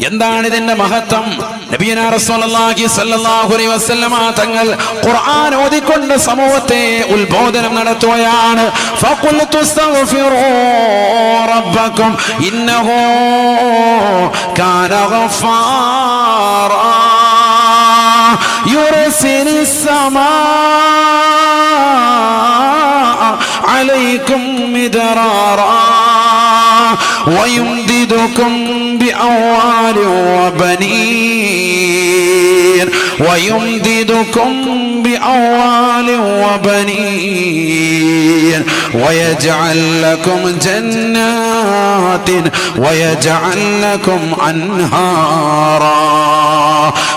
എന്താണ് ഇതിന്റെ മഹത്വം? തങ്ങൾ ഖുർആൻ ഓതിക്കൊണ്ട് സമൂഹത്തെ ഉത്ബോധനം നടത്തുകയാണ്. അസ്തഗ്ഫിറൂ ويمددكم بأموال وبنين. ويمددكم بأموال وبنين. ويجعل لكم جنات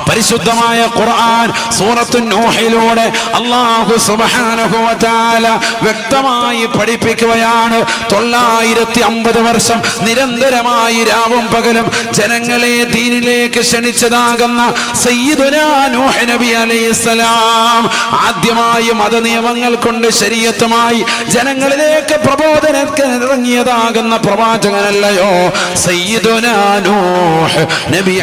പരിശുദ്ധമായ ഖുർആൻ സൂറത്തു നൂഹിലൂടെ അല്ലാഹു സുബ്ഹാനഹു വതആല വ്യക്തമായി പഠിപ്പിക്കുകയാണ്. തൊള്ളായിരത്തി അമ്പത് വർഷം നിരന്തരമായി രാവും പകലും ജനങ്ങളെ ദീനിലേക്ക് ക്ഷണിച്ചതാകുന്ന സയ്യിദുനാ നൂഹ് നബി അലൈഹിസ്സലാം ആദ്യമായി മതനിയമങ്ങൾ കൊണ്ട് ശരീരത്തുമായി ജനങ്ങളിലേക്ക് പ്രബോധനത്തിന് ഇറങ്ങിയതാകുന്ന പ്രവാചകനല്ലയോ നൂഹ് നബി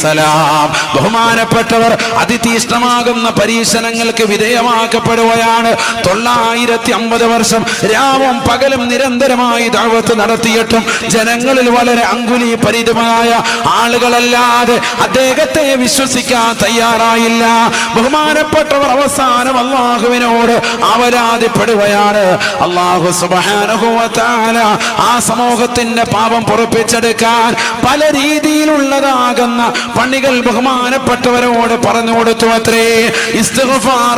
സലാം ബഹുമാനപ്പെട്ടവർ അതിതീഷ്ണമാകുന്ന പരീക്ഷണങ്ങൾക്ക് വിധേയമാക്കപ്പെടുകയാണ്. തൊള്ളായിരത്തി അമ്പത് വർഷം രാവും പകലും നിരന്തരമായി ദാവത്ത് നടത്തിയിട്ടും ജനങ്ങളിൽ വളരെ അങ്കുലി പരിതമായ ആളുകളല്ലാതെ അദ്ദേഹത്തെ വിശ്വസിക്കാൻ തയ്യാറായില്ല. ബഹുമാനപ്പെട്ടവർ അവസാനം അള്ളാഹുവിനോട് അവരാതിപ്പെടുകയാണ് അള്ളാഹു സുബാനുഭവത്താല ആ സമൂഹത്തിന്റെ പാപം പൊറപ്പിച്ചെടുക്കാൻ പല രീതിയിലുള്ളതാകുന്ന പണികൾ ബഹുമാനപ്പെട്ടവരോട് പറഞ്ഞു കൊടുത്തു അത്രേ.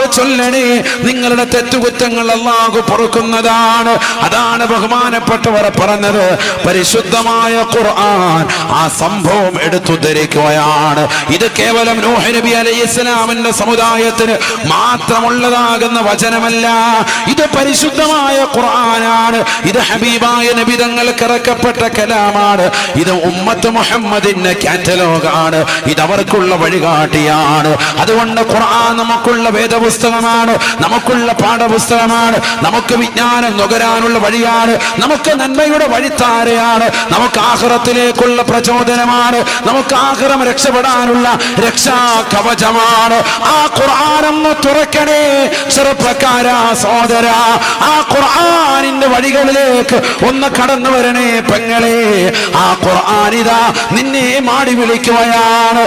ചൊല്ലണേ. നിങ്ങളുടെ തെറ്റുകുറ്റങ്ങൾ അല്ലാഹു പൊറുക്കുന്നതാണ്. അതാണ് ബഹുമാനപ്പെട്ടവർ പറഞ്ഞത്. പരിശുദ്ധമായ ഖുർആൻ ആ സംഭവം എടുത്തുദ്ധരിക്കുകയാണ്. ഇത് കേവലം നൂഹ് നബി അലൈഹി ഇസ്ലാമിന്റെ സമുദായത്തിന് മാത്രമുള്ളതാകുന്ന വചനമല്ല. ഇത് പരിശുദ്ധമായ ഖുർആനാണ്. ഇത് ഹബീബായ നബി തങ്ങൾക്ക് ഇറക്കപ്പെട്ട കലാമാണ്. ഇത് ഉമ്മത്ത് മുഹമ്മദിന്റെ കാറ്റലോഗാണ്. ഇത് അവർക്കുള്ള വഴികാട്ടിയാണ്. അതുകൊണ്ട് ഖുർആൻ നമുക്കുള്ള വേദപുസ്തകമാണ്. നമുക്കുള്ള പാഠപുസ്തകമാണ്. നമുക്ക് വിജ്ഞാനം നുകരാനുള്ള വഴിയാണ്. നമുക്ക് നന്മയുടെ വഴിത്താരയാണ്. നമുക്ക് ആഹ്റത്തിലേക്കുള്ള പ്രചോദനമാണ്. നമുക്ക് ആഹ്റം രക്ഷപ്പെടാനുള്ള രക്ഷാ കവചമാണ് ആ ഖുർആാനൊന്ന് തുറക്കണേ ചെറുപ്പക്കാരാ സോദര ആ ഖുർആാനിന്റെ വഴികളിലേക്ക് ഒന്ന് കടന്നു വരണേ പെങ്ങളെ ആ ഖുർആാനിതാ നിന്നെ മാടി വിളിക്കുകയാണ്.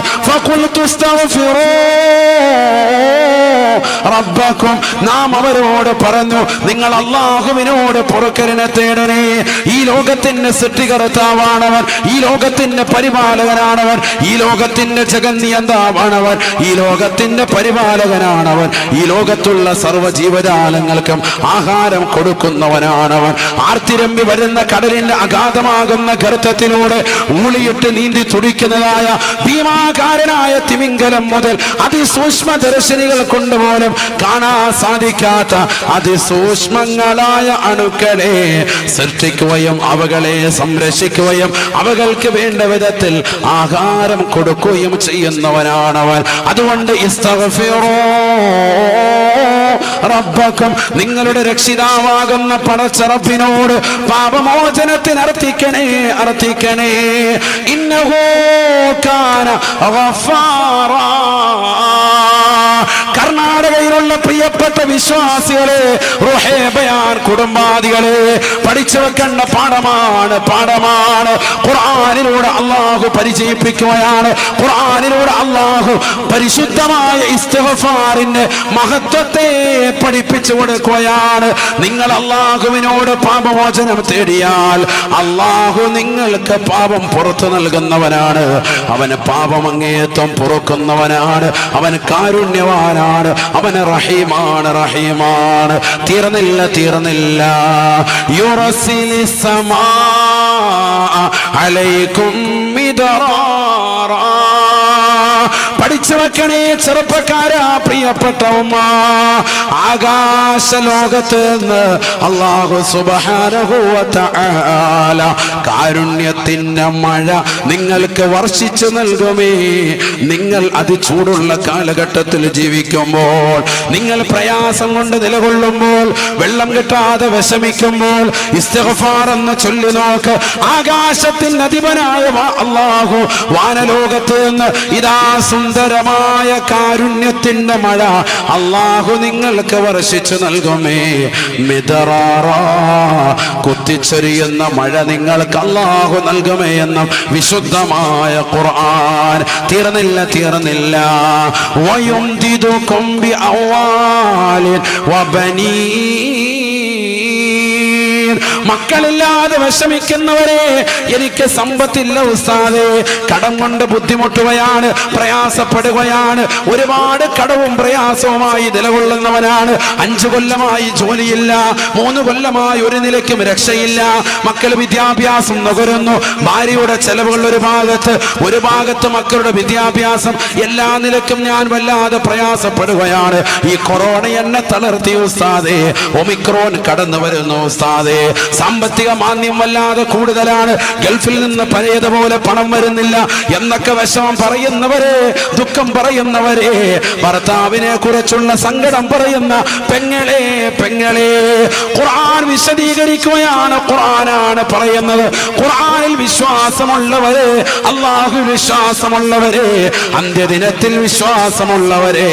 റബ്ബക്കും നാം അവരോട് പറഞ്ഞു നിങ്ങൾ അള്ളാഹുവിനോട് പുറക്കരനെ തേടണേ. ഈ ലോകത്തിന്റെ സൃഷ്ടികർത്താവാണവൻ ഈ ലോകത്തിന്റെ പരിപാലകനാണവൻ ഈ ലോകത്തിന്റെ ജഗന്നിയന്താവാണവൻ ഈ ലോകത്തിന്റെ പരിപാലകനാണവൻ ഈ ലോകത്തുള്ള സർവ ജീവജാലങ്ങൾക്കും ആഹാരം കൊടുക്കുന്നവനാണവൻ. ആർത്തിരമ്പി വരുന്ന കടലിന്റെ അഗാധമാകുന്ന ഗർത്തത്തിലൂടെ ഊളിയിട്ട് നീന്തി തുടിക്കുന്നതായ ഭീമാകാരനായ തിമിംഗലം മുതൽ അതിസൂക്ഷ്മ ദർശനികൾ കൊണ്ടുപോലും കാണാൻ സാധിക്കാത്ത അതിസൂക്ഷ്മങ്ങളായ അണുക്കളെ സൃഷ്ടിക്കുകയും അവകളെ സംരക്ഷിക്കുകയും അവകൾക്ക് വേണ്ട വിധത്തിൽ ആഹാരം കൊടുക്കുകയും ചെയ്യുന്നവനാണവൻ. അതുകൊണ്ട് റബ്ബക്കും നിങ്ങളുടെ രക്ഷിതാവാകുന്ന പടച്ചറപ്പിനോട് പാപമോചനത്തിന് അർത്ഥിക്കണേ അർത്ഥിക്കണേ ഇന്നഹോ കാന ഗഫാറാ. കർണാടകയിലുള്ള പ്രിയപ്പെട്ട വിശ്വാസികളെ റുഹേബയാൻ കുടുംബാദികളെ പഠിച്ചു വെക്കേണ്ട പാഠമാണ് പാഠമാണ്. ഖുർആാനിലൂടെ അള്ളാഹു പരിചയിപ്പിക്കുകയാണ്. ഖുർആാനിലൂടെ അള്ളാഹു പരിശുദ്ധമായ ഇസ്തഫാറിന് മഹത്വത്തെ പഠിപ്പിച്ചു കൊടുക്കുകയാണ്. നിങ്ങൾ അള്ളാഹുവിനോട് പാപമോചനം തേടിയാൽ അള്ളാഹു നിങ്ങൾക്ക് പാപം പുറത്തു നൽകുന്നവനാണ്. അവന് പാപം അങ്ങേയത്വം പൊറുക്കുന്നവനാണ്. അവൻ കാരുണ്യവാനാണ് അവന് റഹീമാണ് റഹീമാണ്. തീർന്നില്ല തീർന്നില്ല. യുറസിലി സമാ അലൈക്കും പഠിച്ചു വെക്കണേ ചെറുപ്പക്കാരാ പ്രിയപ്പെട്ട ഉമ്മ ആകാശ ലോകത്ത് നിന്ന് അള്ളാഹു സുബ്ഹാനഹു വ കാരുണ്യത്തിന്റെ മഴ നിങ്ങൾക്ക് വർഷിച്ചു നൽകുമേ. നിങ്ങൾ അതിചൂടുള്ള കാലഘട്ടത്തിൽ ജീവിക്കുമ്പോൾ നിങ്ങൾ പ്രയാസം കൊണ്ട് നിലകൊള്ളുമ്പോൾ വെള്ളം കിട്ടാതെ വിഷമിക്കുമ്പോൾ ഇസ്തഫാർ എന്ന് ചൊല്ലി നോക്ക്. ആകാശത്തിന്റെ അധിപനായ അള്ളാഹു വാനലോകത്ത് നിന്ന് ഇതാ സുന്ദരമായ കാരുണ്യത്തിന്റെ മഴ അള്ളാഹു നിങ്ങൾക്ക് വർഷിച്ചു നൽകുമേ. മിതറാറ കുത്തിച്ചൊരിയുന്ന മഴ നിങ്ങൾക്ക് അള്ളാഹു നൽകുമേ എന്ന വിശുദ്ധമായ ഖുർആൻ. തീർന്നില്ല തീർന്നില്ല. വയും കൊമ്പി അവ വബനീൻ മക്കളില്ലാതെ വിഷമിക്കുന്നവരെ എനിക്ക് സമ്പത്തില്ല ഉസ്താദേ. കടം കൊണ്ട് ബുദ്ധിമുട്ടുകയാണ് പ്രയാസപ്പെടുകയാണ്. ഒരുപാട് കടവും പ്രയാസവുമായി നിലകൊള്ളുന്നവനാണ്. അഞ്ചു കൊല്ലമായി ജോലിയില്ല മൂന്ന് കൊല്ലമായി ഒരു നിലയ്ക്കും രക്ഷയില്ല. മക്കൾ വിദ്യാഭ്യാസം നുകരുന്നു ഭാര്യയുടെ ചെലവുകൾ ഒരു ഭാഗത്ത് ഒരു ഭാഗത്ത് മക്കളുടെ വിദ്യാഭ്യാസം. എല്ലാ നിലക്കും ഞാൻ വല്ലാതെ പ്രയാസപ്പെടുകയാണ്. ഈ കൊറോണ എന്നെ തളർത്തി ഉസ്താദേ. ഒമിക്രോൺ കടന്നു വരുന്നു ഉസ്താദേ. സാമ്പത്തിക മാന്യം വല്ലാതെ കൂടുതലാണ്. ഗൾഫിൽ നിന്ന് പഴയതുപോലെ പണം വരുന്നില്ല എന്നൊക്കെ വിഷമം പറയുന്നവരെ ദുഃഖം പറയുന്നവരെ ഭർത്താവിനെ കുറിച്ചുള്ള സങ്കടം പറയുന്ന പെങ്ങളെ പെങ്ങളെ ഖുർആൻ വിശദീകരിക്കുകയാണ് ഖുർആനാണ് പറയുന്നത്. ഖുർആനിൽ വിശ്വാസമുള്ളവരെ അള്ളാഹു വിശ്വാസമുള്ളവരെ അന്ത്യദിനത്തിൽ വിശ്വാസമുള്ളവരെ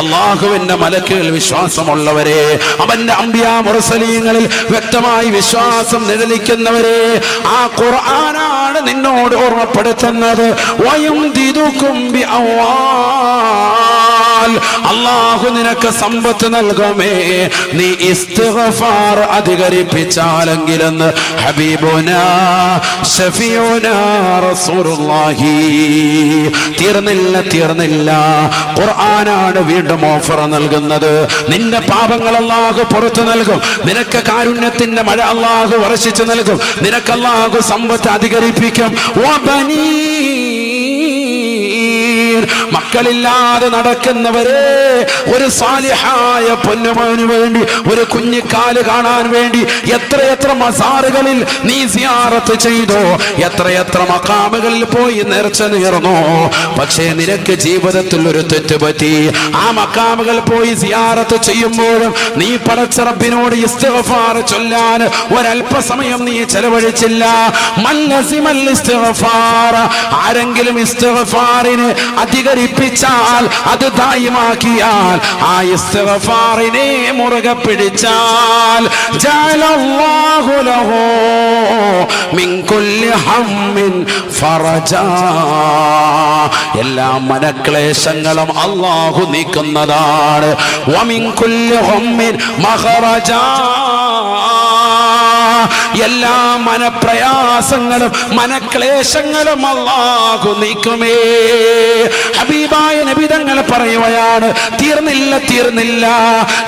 അള്ളാഹുവിന്റെ മലക്കുകൾ വിശ്വാസമുള്ളവരെ അവന്റെ അമ്പിയാ മുറസലീങ്ങളിൽ വ്യക്തമായി വിശ്വാസം നിഴലിക്കുന്നവരെ ആ ഖുർആനാണ് നിന്നോട് ഓർമ്മപ്പെടുത്തുന്നത്. വയും അള്ളാഹു നിനക്ക് സമ്പത്ത് നൽകുമേ. നീ ഇസ്തിഗ്ഫാർ അധികരിപ്പിച്ചാലെങ്കിലെന്ന് ഹബീബുന ഷഫിയുന റസൂലുള്ളാഹി. തീർന്നില്ല തീർന്നില്ല. ഖുർആനാണ് വീണ്ടും ഓഫർ നൽകുന്നത്. നിന്റെ പാപങ്ങൾ അള്ളാഹു പുറത്തു നൽകും. നിനക്ക് കാരുണ്യത്തിന്റെ മഴ അള്ളാഹു വർഷിച്ചു നൽകും. നിനക്ക് അള്ളാഹു സമ്പത്ത് അധികരിപ്പിക്കും. വബനീൻ. മക്കളില്ലാതെ നടക്കുന്നവരെ ഒരു സാലിഹായ പൊന്നുമോന് വേണ്ടി ഒരു കുഞ്ഞിക്കാൽ കാണാൻ വേണ്ടി എത്രയെത്ര മസാറുകളിൽ നീ സിയാറത്ത് ചെയ്തോ എത്രയെത്ര മക്കാമുകളിൽ പോയി നേർച്ച നേർന്നു. പക്ഷേ നിനക്ക് ജീവിതത്തിൽ ഒരു തെറ്റ് പറ്റി. ആ മക്കാമുകൾ പോയി സിയാറത്ത് ചെയ്യുമ്പോഴും നീ പടച്ചറബിനോട് ഇസ്തിഗ്ഫാർ ചൊല്ലാൻ ഒരല്പസമയം നീ ചെലവഴിച്ചില്ല. ആരെങ്കിലും ഇസ്തഫാറിന് ആരെങ്കിലും ഇസ്തിഗ്ഫാറിന് അധികരിപ്പിച്ചാൽ അത് ദായിമാക്കിയാൽ ആ ഇസ്തിഗ്ഫാറിനെ മുറുകെ പിടിച്ചാൽ ജഅലല്ലാഹു ലഹു മിൻ കുല്ലി ഹമ്മിൻ ഫറജാ. എല്ലാ മനക്ലേശങ്ങളും അല്ലാഹു നീക്കുന്നതാണ്. എല്ലാ മനപ്രയാസങ്ങളും മനക്ലേശങ്ങളും അള്ളാഹു നീക്കുമേ. ഹബീബായ നബിതങ്ങൾ പറയുകയാണ് തീർന്നില്ല തീർന്നില്ല.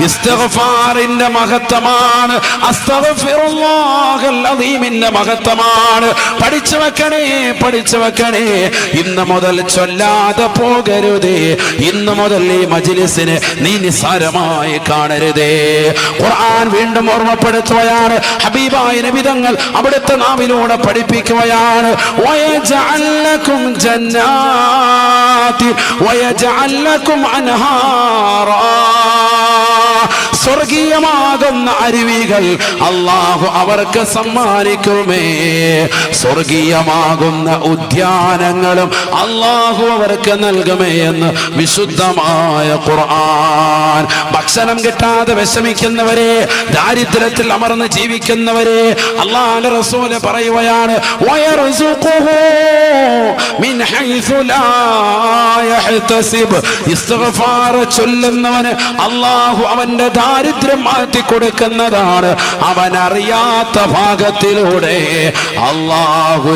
ഇസ്തഫാറിന്റെ മഹത്വമാണ് അസ്തഗ്ഫിറുല്ലാഹൽ അദീമിന്റെ മഹത്വമാണ്. പഠിച്ചു വെക്കണേ പഠിച്ചു വെക്കണേ. ഇന്ന് മുതൽ ചൊല്ലാതെ പോകരുതേ. ഇന്ന് മുതൽ ഈ മജ്ലിസിനെ നീ നിസ്സാരമായി കാണരുതേ. ഖുർആൻ വീണ്ടും ഓർമ്മപ്പെടുത്തുകയാണ് മഹാനായ നിമിതങ്ങൾ അവിടുത്തെ നാവിലൂടെ പഠിപ്പിക്കുകയാണ്. സ്വർഗീയമാകുന്ന അരുവികൾ അള്ളാഹു അവർക്ക് സമ്മാനിക്കുമേ. സ്വർഗീയമാകുന്ന ഉദ്യാനങ്ങളും അള്ളാഹു അവർക്ക് നൽകുമേ എന്ന് വിശുദ്ധമായ ഖുർആൻ. ഭക്ഷണം കിട്ടാതെ വിഷമിക്കുന്നവരെ ദാരിദ്ര്യത്തിൽ അമർന്ന് ജീവിക്കുന്നവരെ അള്ളാഹു റസൂൽ പറയുകയാണ് അള്ളാഹു അവന്റെ ദാരിദ്ര്യം മാറ്റി കൊടുക്കുന്നതാണ് അവൻ അറിയാത്ത ഭാഗത്തിലൂടെ അള്ളാഹു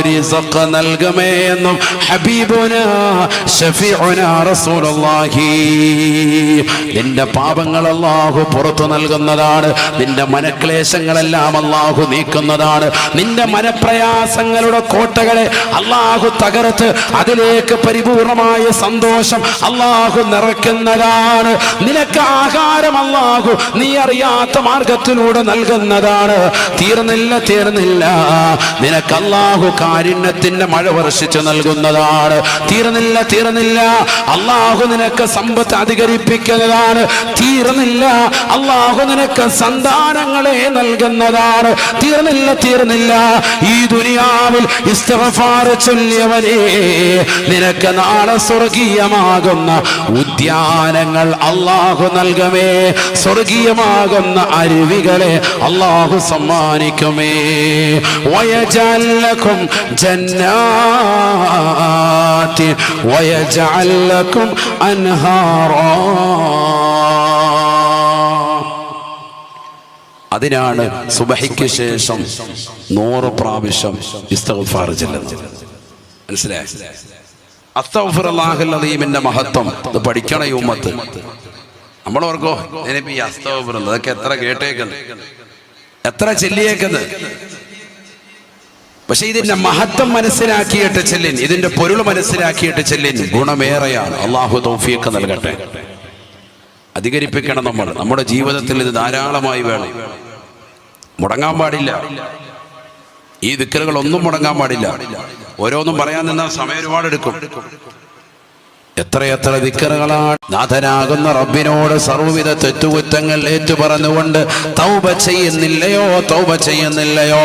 എന്നും ഹബീബുന ഷഫീഉന റസൂലുള്ളാഹി. നിന്റെ പാപങ്ങൾ അള്ളാഹു പുറത്തു നൽകുന്നതാണ്. നിന്റെ മനക്ലേശങ്ങളെല്ലാം അള്ളാഹു നീക്കുന്നതാണ്. നിന്റെ മനപ്രയാസങ്ങളുടെ കോട്ടകളെ അള്ളാഹു തകർത്ത് അതിലേക്ക് പരിപൂർണമായ സന്തോഷം അള്ളാഹു നിറയ്ക്കുന്നതാണ്. നിനക്ക് ആഹാരം അള്ളാഹു നീ അറിയാത്ത മാർഗത്തിലൂടെ നൽകുന്നതാണ്. തീർന്നില്ല തീർന്നില്ല. നിനക്ക് കാരുണ്യത്തിന്റെ മഴ വർഷിച്ചു നൽകുന്നതാണ്. തീർന്നില്ല തീർന്നില്ല. അള്ളാഹു നിനക്ക് സമ്പത്ത് അധികരിപ്പിക്കുന്നതാണ്. തീർന്നില്ല. അള്ളാഹു നിനക്ക് സന്താനങ്ങളെ നൽകുന്നതാണ്. തീർന്നില്ല തീർന്നില്ല. ഈ ദുനിയാവിൽ ചൊല്ലിയവനെ നിനക്ക് നാളെ സ്വർഗീയമാകുന്ന ഉദ്യാനങ്ങൾ അള്ളാഹു നൽകമേ. സ്വർഗീയമാകുന്ന അരുവികളെ അള്ളാഹു സമ്മാനിക്കുമേ. വയജാലക്കും ജന്നാത്തി വയജാലക്കും അൻഹാറ. അതിനാണ് സുബഹിക്ക് ശേഷം നൂറ് പ്രാവശ്യം ഇസ്തഫാർ ചെല്ലുന്നത്. മനസ്സിലായി? അസ്തഫുറല്ലാഹുലീമിന്റെ മഹത്വം. ഇത് പഠിക്കണ ഈ ഉമ്മത്ത്. നമ്മൾ ഓർക്കോ ഞാനിപ്പോ ഈ അസ്തവപുരം അതൊക്കെ എത്ര കേട്ടേക്കുന്നത്? എത്ര ചെല്ലിയേക്കുന്നത്? പക്ഷെ ഇതിന്റെ മഹത്വം മനസ്സിലാക്കിയിട്ട് ചെല്ലിൻ ഇതിന്റെ പൊരുൾ മനസ്സിലാക്കിയിട്ട് ചെല്ലിൻ ഗുണമേറെയാണ്. അള്ളാഹു തൗഫീഖ് നൽകട്ടെ. അധികരിപ്പിക്കണം നമ്മൾ. നമ്മുടെ ജീവിതത്തിൽ ഇത് ധാരാളമായി വേണം. മുടങ്ങാൻ പാടില്ല. ഈ ദിക്കറുകൾ ഒന്നും മുടങ്ങാൻ പാടില്ല. ഓരോന്നും പറയാൻ നിന്നാൽ സമയം ഒരുപാട് എടുക്കും. എത്രയെത്ര ദിക്കറുകളാണ്. നാഥനാകുന്ന റബ്ബിനോട് സർവവിധ തെറ്റുകുറ്റങ്ങൾ ഏറ്റു പറഞ്ഞുകൊണ്ട് തൗബ ചെയ്യുന്നില്ലയോ തൗബ ചെയ്യുന്നില്ലയോ?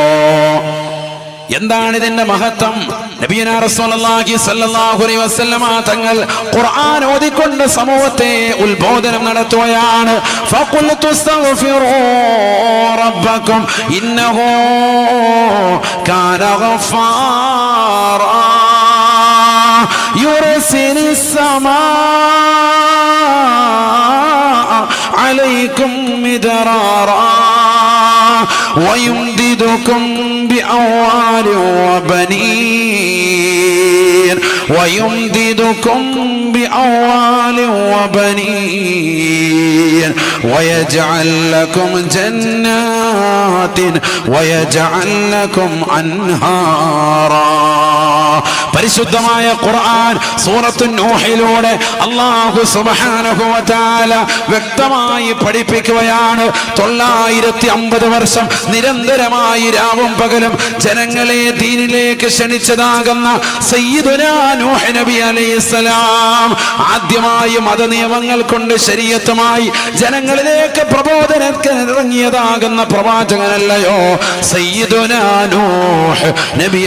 എന്താണ് ഇതിന്റെ മഹത്വം? നബിയന റസൂലുള്ളാഹി സ്വല്ലല്ലാഹു അലൈഹി വസല്ലമ തങ്ങൾ ഖുർആൻ ഓതിക്കൊണ്ട് സമൂഹത്തെ ഉത്ബോധനം നടത്തുകയാണ്. ഫഖുൽതു അസ്തഗ്ഫിറൂ റബ്ബക്കും ഇന്നഹു കാന ഗഫാറാ. يرسل السماء عليكم مدرارا ويمددكم بأموال وبنين ويمددكم بأموال وبنين ويجعل لكم جنات ويجعل لكم أنهارا പരിശുദ്ധമായ ഖുർആൻ സൂറത്തു നൂഹിലൂടെ അള്ളാഹു സുബ്ഹാനഹു വ തആല വ്യക്തമായി പഠിപ്പിക്കുകയാണ് തൊള്ളായിരത്തി അമ്പത് വർഷം നിരന്തരമായി രാവും പകലും ജനങ്ങളെ ദീനിലേക്ക് ക്ഷണിച്ചതാകുന്ന സയ്യിദുനാ നൂഹ് നബി അലൈഹിസ്സലാം ആദ്യമായി മതനിയമങ്ങൾ കൊണ്ട് ശരീരത്തുമായി ജനങ്ങളിലേക്ക് പ്രബോധനത്തിന് ഇറങ്ങിയതാകുന്ന പ്രവാചകനല്ലയോ? നബി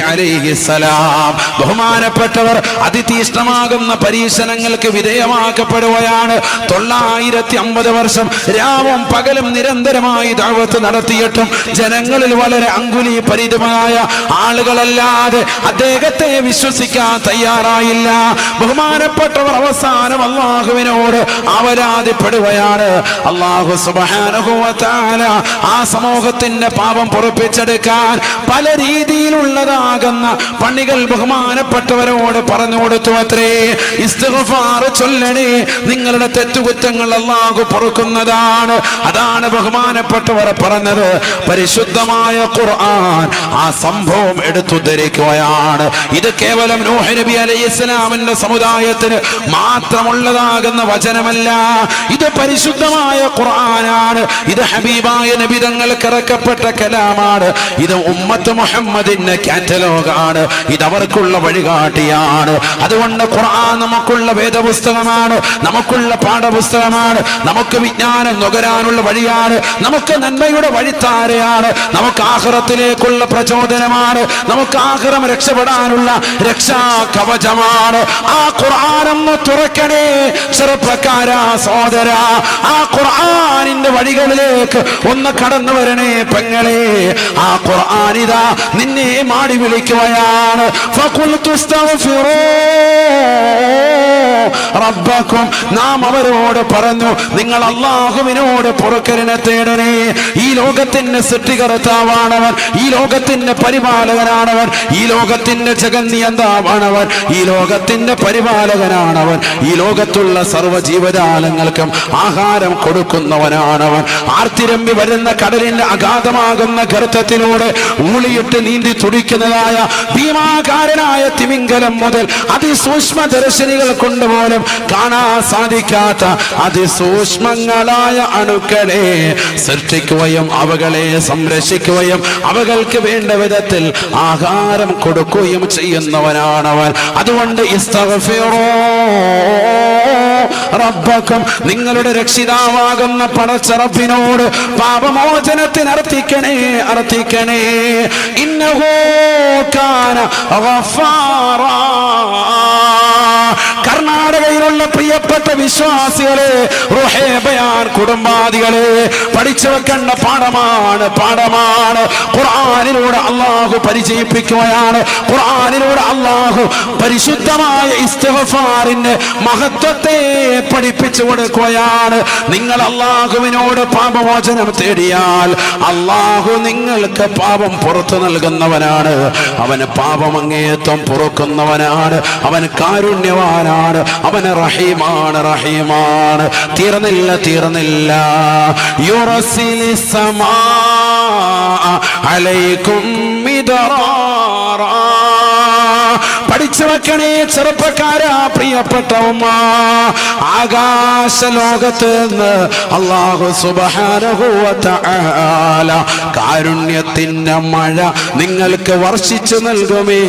സലാം ബഹുമാനപ്പെട്ടവർ അതിതീഷ്ണമാകുന്ന പരീക്ഷണങ്ങൾക്ക് വിധേയമാക്കപ്പെടുകയാണ്. തൊള്ളായിരത്തി അമ്പത് വർഷം രാവും പകലും നിരന്തരമായി ദാവത്ത് നടത്തിയിട്ടും ജനങ്ങളിൽ വളരെ അങ്കുലി പരിതമായ ആളുകളല്ലാതെ അദ്ദേഹത്തെ വിശ്വസിക്കാൻ തയ്യാറായില്ല. ബഹുമാനപ്പെട്ടവർ അവസാനം അള്ളാഹുവിനോട് അവരാതിപ്പെടുകയാണ് അള്ളാഹു സുബാനുഭവത്താല ആ സമൂഹത്തിന്റെ പാപം പൊറപ്പിച്ചെടുക്കാൻ പല രീതിയിലുള്ളതാകുന്ന പണികൾ ബഹുമാനപ്പെട്ടവരോട് പറഞ്ഞു കൊടുത്തു അത്രേ. ചൊല്ലണേ നിങ്ങളുടെ തെറ്റുകുറ്റങ്ങൾ അള്ളാഹു പൊറുക്കുന്നതാണ്. അതാണ് ബഹുമാനപ്പെട്ടവർ പറഞ്ഞത്. പരിശുദ്ധമായ ഖുർആൻ ആ സംഭവം എടുത്തുദ്ധരിക്കുകയാണ്. ഇത് കേവലം നൂഹ് നബി അലൈഹി ഇസ്ലാമിന്റെ സമുദായത്തിന് മാത്രമുള്ളതാകുന്ന വചനമല്ല. ഇത് പരിശുദ്ധമായ ഖുർആനാണ്. ഇത് ഹബീബായ നബി തങ്ങൾക്ക് ഇറക്കപ്പെട്ട കലാമാണ്. ഇത് ഉമ്മത്ത് മുഹമ്മദിന്റെ കാറ്റലോഗാണ്. ഇത് അവർക്കുള്ള വഴികാട്ടിയാണ്. അതുകൊണ്ട് ഖുർആൻ നമുക്കുള്ള വേദപുസ്തകമാണ്. നമുക്കുള്ള പാഠപുസ്തകമാണ്. നമുക്ക് വിജ്ഞാനം നുകരാനുള്ള വഴിയാണ്. നമുക്ക് നന്മയുടെ വഴിത്താരയാണ്. നമുക്ക് ആഹ്റത്തിലേക്കുള്ള പ്രചോദനമാണ്. നമുക്ക് ആഹ്റം രക്ഷപ്പെടാനുള്ള രക്ഷാ കവചമാണ് ആ ഖുർആാനൊന്ന് തുറക്കണേ ചെറുപ്പക്കാരാ സോദര ആ ഖുർആാനിന്റെ വഴികളിലേക്ക് ഒന്ന് കടന്നു വരണേ പെങ്ങളെ. ആ ഖുർആാനിതാ നിന്നെ മാടി വിളിക്കുകയാണ്. റബ്ബക്കും നാം അവരോട് പറഞ്ഞു നിങ്ങൾ അള്ളാഹുവിനോട് പുറക്കലിനെ തേടണേ. ഈ ലോകത്തിന്റെ സൃഷ്ടികർത്താവാണവൻ ഈ ലോകത്തിന്റെ പരിപാലകനാണവൻ ഈ ലോകത്തിന്റെ ജഗന്നിയന്താവാണവൻ ഈ ലോകത്തിന്റെ പരിപാലകനാണവൻ ഈ ലോകത്തുള്ള സർവ ജീവജാലങ്ങൾക്കും ആഹാരം കൊടുക്കുന്നവനാണവൻ. ആർത്തിരമ്പി വരുന്ന കടലിന്റെ അഗാധമാകുന്ന ഗർത്തത്തിനോട് ഊളിയിട്ട് നീന്തി തുടിക്കുന്നതായ ഭീമാകാരനായ തിമിംഗലം മുതൽ അതിസൂക്ഷ്മ ദർശനികൾ കൊണ്ടുപോലും കാണാൻ സാധിക്കാത്ത അതിസൂക്ഷ്മങ്ങളായ അണുക്കളെ സൃഷ്ടിക്കുകയും അവകളെ സംരക്ഷിക്കുകയും അവകൾക്ക് വേണ്ട വിധത്തിൽ ആഹാരം കൊടുക്കുകയും ചെയ്യുന്നവനാണവൻ. അതുകൊണ്ട് റബ്ബക്കും നിങ്ങളുടെ രക്ഷിതാവാകുന്ന പടച്ചറപ്പിനോട് പാപമോചനത്തിന് അർത്ഥിക്കണേ അർത്ഥിക്കണേ ഇന്നഹോ കാന. കർണാടകയിലുള്ള പ്രിയപ്പെട്ട വിശ്വാസികളെ റുഹേബയാൻ കുടുംബാദികളെ പഠിച്ചു വെക്കേണ്ട പാഠമാണ് പാഠമാണ്. ഖുർആാനിലൂടെ അള്ളാഹു പരിചയിപ്പിക്കുകയാണ്. ഖുർആാനിലൂടെ അള്ളാഹു പരിശുദ്ധമായ ഇസ്തഫാറിന്റെ മഹത്വത്തെ പഠിപ്പിച്ചു കൊടുക്കുകയാണ്. നിങ്ങൾ അള്ളാഹുവിനോട് പാപമോചനം തേടിയാൽ അള്ളാഹു നിങ്ങൾക്ക് പാപം പുറത്തു നൽകുന്നവനാണ്. അവന് പാപം പുറക്കുന്നവനാണ് പൊറുക്കുന്നവനാണ്. അവൻ കാരുണ്യവാനാണ്. അവന് റഹീമാണ് റഹീമാണ്. തീർന്നില്ല തീർന്നില്ല. യുറസിലി സമാ അലൈക്കും മിദറാറാ പഠിച്ചു വെക്കണേ ചെറുപ്പക്കാരാ പ്രിയപ്പെട്ട ഉമ്മ ആകാശ ലോകത്ത് നിന്ന് അള്ളാഹു സുബാനുഭൂവല കാരുണ്യത്തിന്റെ മഴ നിങ്ങൾക്ക് വർഷിച്ചു നൽകുമേ.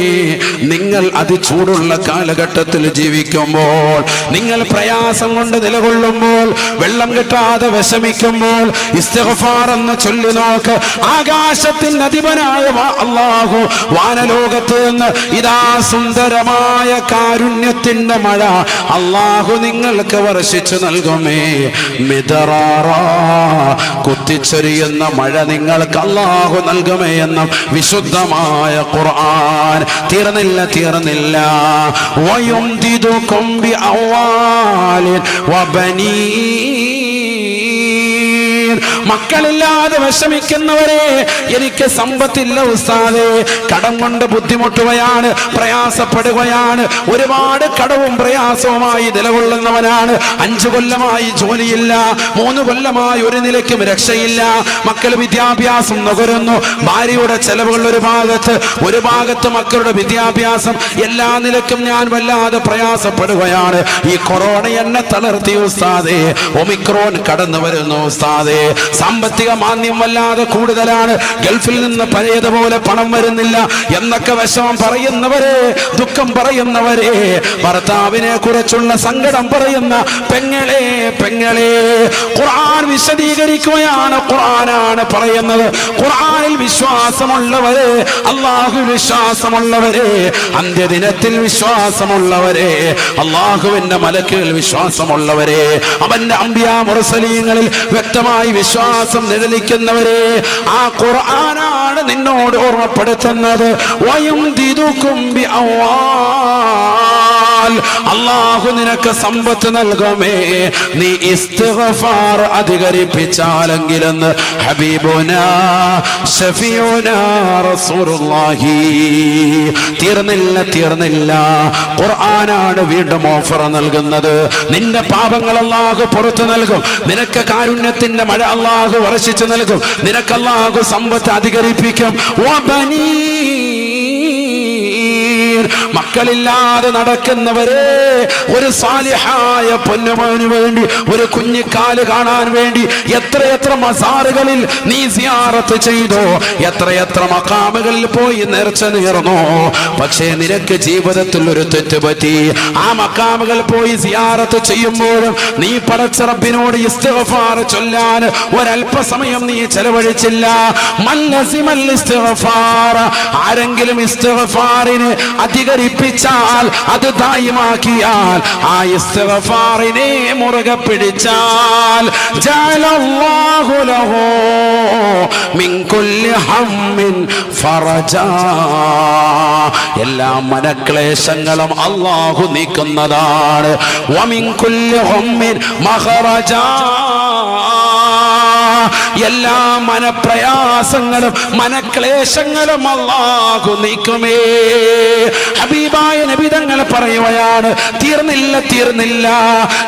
നിങ്ങൾ അതിചൂടുള്ള കാലഘട്ടത്തിൽ ജീവിക്കുമ്പോൾ നിങ്ങൾ പ്രയാസം കൊണ്ട് നിലകൊള്ളുമ്പോൾ വെള്ളം കിട്ടാതെ വിഷമിക്കുമ്പോൾ ഇസ്തഫാർ എന്ന് ചൊല്ലി നോക്ക്. ആകാശത്തിൽ അധിപനായ അള്ളാഹു വാനലോകത്ത് നിന്ന് ഇതാ സുന്ദരമായ കാരുണ്യത്തിന്റെ മഴ അള്ളാഹു നിങ്ങൾക്ക് വർഷിച്ചു നൽകുമേ. മിതറാറാ കുത്തിച്ചെറിയുന്ന മഴ നിങ്ങൾക്ക് അള്ളാഹു നൽകുമേ എന്നും വിശുദ്ധമായ ഖുർആൻ. തീർന്നില്ല തീർന്നില്ല. വയുംദിദുകും ബിഅവാലിൻ വബനീൻ മക്കളില്ലാതെ വിഷമിക്കുന്നവരെ എനിക്ക് സമ്പത്തില്ല ഉസ്താദേ. കടം കൊണ്ട് ബുദ്ധിമുട്ടുകയാണ് പ്രയാസപ്പെടുകയാണ്. ഒരുപാട് കടവും പ്രയാസവുമായി നിലകൊള്ളുന്നവനാണ്. അഞ്ചു കൊല്ലമായി ജോലിയില്ല മൂന്ന് കൊല്ലമായി ഒരു നിലയ്ക്കും രക്ഷയില്ല. മക്കൾ വിദ്യാഭ്യാസം നുകരുന്നു. ഭാര്യയുടെ ചെലവുകൾ ഒരു ഭാഗത്ത് ഒരു ഭാഗത്ത് മക്കളുടെ വിദ്യാഭ്യാസം. എല്ലാ നിലക്കും ഞാൻ വല്ലാതെ പ്രയാസപ്പെടുകയാണ്. ഈ കൊറോണ എന്നെ തളർത്തി ഉസ്താദേ. ഒമിക്രോൺ കടന്നു വരുന്നു ഉസ്താദേ. സാമ്പത്തിക മാന്യം വല്ലാതെ കൂടുതലാണ്. ഗൾഫിൽ നിന്ന് പഴയതുപോലെ പണം വരുന്നില്ല എന്നൊക്കെ വിഷമം പറയുന്നവരെ ദുഃഖം പറയുന്നവരെ ഭർത്താവിനെ കുറിച്ചുള്ള സങ്കടം പറയുന്ന പെങ്ങളെ പെങ്ങളെ ഖുർആൻ വിശദീകരിക്കുകയാണ് ഖുർആനാണ് പറയുന്നത്. ഖുർആനിൽ വിശ്വാസമുള്ളവരെ അള്ളാഹു വിശ്വാസമുള്ളവരെ അന്ത്യദിനത്തിൽ വിശ്വാസമുള്ളവരെ അള്ളാഹുവിന്റെ മലക്കുകൾ വിശ്വാസമുള്ളവരെ അവന്റെ അമ്പിയ മുറസലീങ്ങളിൽ വ്യക്തമായി വിശ്വാസം നിഴലിക്കുന്നവരെ ആ ഖുർആനാണ് നിന്നോട് ഓർമ്മപ്പെടുത്തുന്നത്. വയും ദിതുകുംബി അള്ളാഹു നിനക്ക് സമ്പത്ത് നൽകുമേ. നീ ഇസ്തിഗ്ഫാർ അധികരിപ്പിച്ചാലെങ്കിലെന്ന് ഹബീബുന ഷഫിയുന റസൂലുള്ളാഹി. തീർന്നില്ല തീർന്നില്ല. ഖുർആനാണ് വീണ്ടും ഓഫർ നൽകുന്നത്. നിന്റെ പാപങ്ങൾ അള്ളാഹു പുറത്തു നൽകും. നിനക്ക് കാരുണ്യത്തിന്റെ മഴ അള്ളാഹു വർഷിച്ചു നൽകും. നിനക്ക് അള്ളാഹു സമ്പത്ത് അധികരിപ്പിക്കും. മക്കളില്ലാതെ നടക്കുന്നവരെ ഒരു സാലിഹായ പൊന്നുമോന് വേണ്ടി ഒരു കുഞ്ഞിക്കാൽ കാണാൻ വേണ്ടി എത്രയെത്ര മസാറുകളിൽ നീ സിയാറത്ത് ചെയ്തോ എത്രയെത്ര മക്കാമുകളിൽ പോയി നേർച്ച നേർന്നോ. പക്ഷേ നിനക്ക് ജീവിതത്തിൽ ഒരു തെറ്റ് പറ്റി. ആ മക്കാമുകൾ പോയി സിയാറത്ത് ചെയ്യുമ്പോഴും നീ പടച്ചറബിനോട് ഇസ്തിഗ്ഫാർ ചൊല്ലാൻ ഒരല്പസമയം നീ ചെലവഴിച്ചില്ല. മല്ലസിമൽ. ആരെങ്കിലും ഇസ്തഫാറിന് അധികരി അധികരിപ്പിച്ചാൽ അത് ദായിമാക്കിയാൽ ആ ഇസ്തഫാറിനെ മുറുകെ പിടിച്ചാൽ ജഅലല്ലാഹു ലഹു മിൻ കുല്ലി ഹമ്മിൻ ഫറജാ. എല്ലാ മനക്ലേശങ്ങളും അള്ളാഹു നീക്കുന്നതാണ്. എല്ലാ മനപ്രയാസങ്ങളും മനക്ലേശങ്ങളും അള്ളാഹു നീക്കുമേ. ഹബീബായ നബിതങ്ങൾ പറയുകയാണ് തീർന്നില്ല തീർന്നില്ല.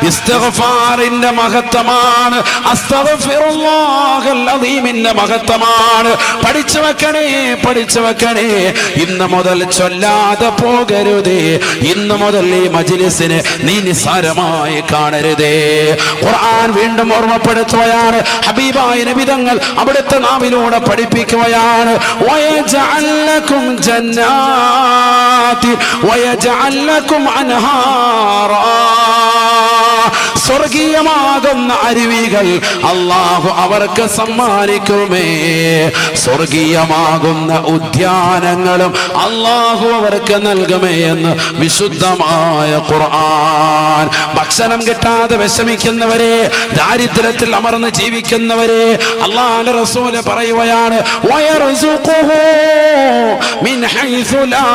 ഇസ്തഫാറിന്റെ മഹത്വമാണ് അസ്തഗ്ഫിറുല്ലാഹൽ അദീമിന്റെ മഹത്വമാണ്. പഠിച്ചു വെക്കണേ പഠിച്ചു വെക്കണേ. ഇന്ന് മുതൽ ചൊല്ലാതെ പോകരുതേ. ഇന്ന് മുതൽ ഈ മജ്ലിസിനെ നീ നിസ്സാരമായി കാണരുതേ. ഖുർആൻ വീണ്ടും ഓർമ്മപ്പെടുത്തുകയാണ് ഹബീബായ മഹാനായ നബിതങ്ങൾ അവിടുത്തെ നാവിലൂടെ പഠിപ്പിക്കുകയാണ്. ജന്നാത്തി അൻഹാറാ. സ്വർഗീയമാകുന്ന അരുവികൾ അള്ളാഹു അവർക്ക് സമ്മാനിക്കുമേ. സ്വർഗീയമാകുന്ന ഉദ്യാനങ്ങളും അള്ളാഹു അവർക്ക് നൽകുമേ എന്ന് വിശുദ്ധമായ ഖുർആൻ. ഭക്ഷണം കിട്ടാതെ വിഷമിക്കുന്നവരെ ദാരിദ്ര്യത്തിൽ അമർന്ന് ജീവിക്കുന്നവരെ അള്ളാഹു റസൂൽ പറയുകയാണ് വയർസുഖുഹു മിൻ ഹൈസു ലാ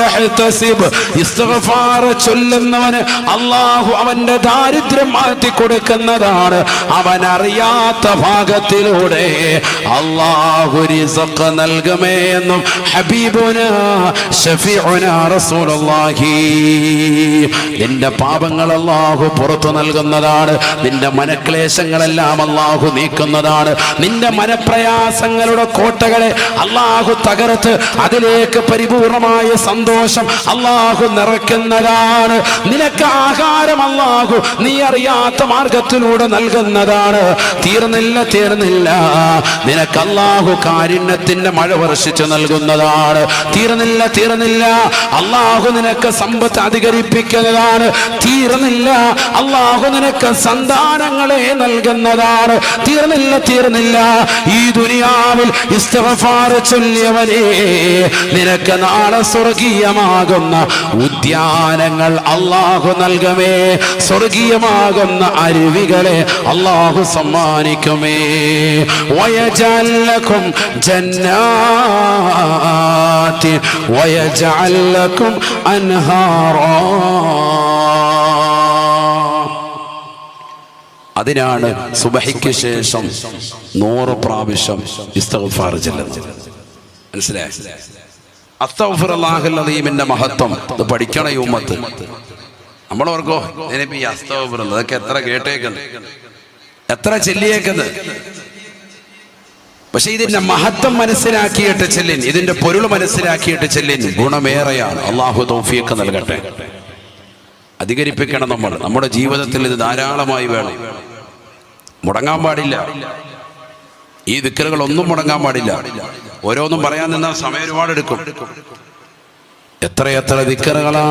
യഹ്തസിബ് ഇസ്തിഗ്ഫാർ ചൊല്ലുന്നവന് അള്ളാഹു അവന്റെ ദാരിദ്ര്യം മാറ്റി കൊടുക്കുന്നതാണ്. അവൻ അറിയാത്ത ഭാഗത്തിലൂടെ അള്ളാഹു റിസഖ് നൽകുമേ എന്നും ഹബീബുന ഷഫീഉന റസൂലുള്ളാഹി. നിന്റെ പാപങ്ങൾ അള്ളാഹു പുറത്തു നൽകുന്നതാണ്. നിന്റെ മനക്ലേശങ്ങളെല്ലാം അള്ളാഹു നീക്കുന്നതാണ്. നിന്റെ മനപ്രയാസങ്ങളുടെ കോട്ടകളെ അള്ളാഹു തകർത്ത് അതിലേക്ക് പരിപൂർണമായ സന്തോഷം അള്ളാഹു നിറയ്ക്കുന്നതാണ്. നിനക്ക് ആഹാരം അള്ളാഹു നീ അറിയാത്ത മാർഗത്തിലൂടെ നൽകുന്നതാണ്. തീർന്നില്ല തീർന്നില്ല. നിനക്ക് അള്ളാഹു കാരുണ്യത്തിന്റെ മഴ വർഷിച്ചു നൽകുന്നതാണ്. തീർന്നില്ല തീർന്നില്ല. അള്ളാഹു നിനക്ക് സമ്പത്ത് അധികരിപ്പിക്കുന്നതാണ്. തീർന്നില്ല. അള്ളാഹു നിനക്ക് സന്താനങ്ങളെ നൽകുന്നതാണ്. തീർന്നില്ല തീർന്നില്ല. ഈ ദുനിയാവിൽ ഇസ്തിഗ്ഫാർ ചൊല്ലിയവനെ നിനക്ക് നാളെ സ്വർഗീയമാകുന്ന ഉദ്യാനങ്ങൾ അള്ളാഹു നൽകമേ. സ്വർഗീയമാകുന്ന അരുവികളെ അള്ളാഹു സമ്മാനിക്കുമേ. വയജല്ലക്കും ജന്നാത്തി അൻഹാറാ. അതിനാണ് സുബഹിക്ക് ശേഷം നൂറ് പ്രാവശ്യം ഇസ്തഫാർ ചെല്ലുന്നത്. മനസ്സിലായി? അസ്തഗ്ഫിറുല്ലാഹുൽ മഹത്വം. ഇത് പഠിക്കണ ഈ ഉമ്മത്ത്. നമ്മൾ ഓർക്കോ ഇതിനിപ്പോ ഈ അസ്തഗ്ഫിർ അതൊക്കെ എത്ര കേട്ടേക്കുന്നത്? എത്ര ചെല്ലിയേക്കുന്നത്? പക്ഷെ ഇതിന്റെ മഹത്വം മനസ്സിലാക്കിയിട്ട് ചെല്ലിൻ. ഇതിന്റെ പൊരുൾ മനസ്സിലാക്കിയിട്ട് ചെല്ലിൻ. ഗുണമേറെയാണ്. അള്ളാഹു തൗഫീഖ് നൽകട്ടെ. അധികരിപ്പിക്കണം നമ്മൾ. നമ്മുടെ ജീവിതത്തിൽ ഇത് ധാരാളമായി വേണം. മുടങ്ങാൻ പാടില്ല. ഈ ദിക്കറുകൾ ഒന്നും മുടങ്ങാൻ പാടില്ല. ഓരോന്നും പറയാൻ നിന്നാൽ സമയം ഒരുപാട് എടുക്കും. എത്ര എത്ര ദിക്കറുകളാണ്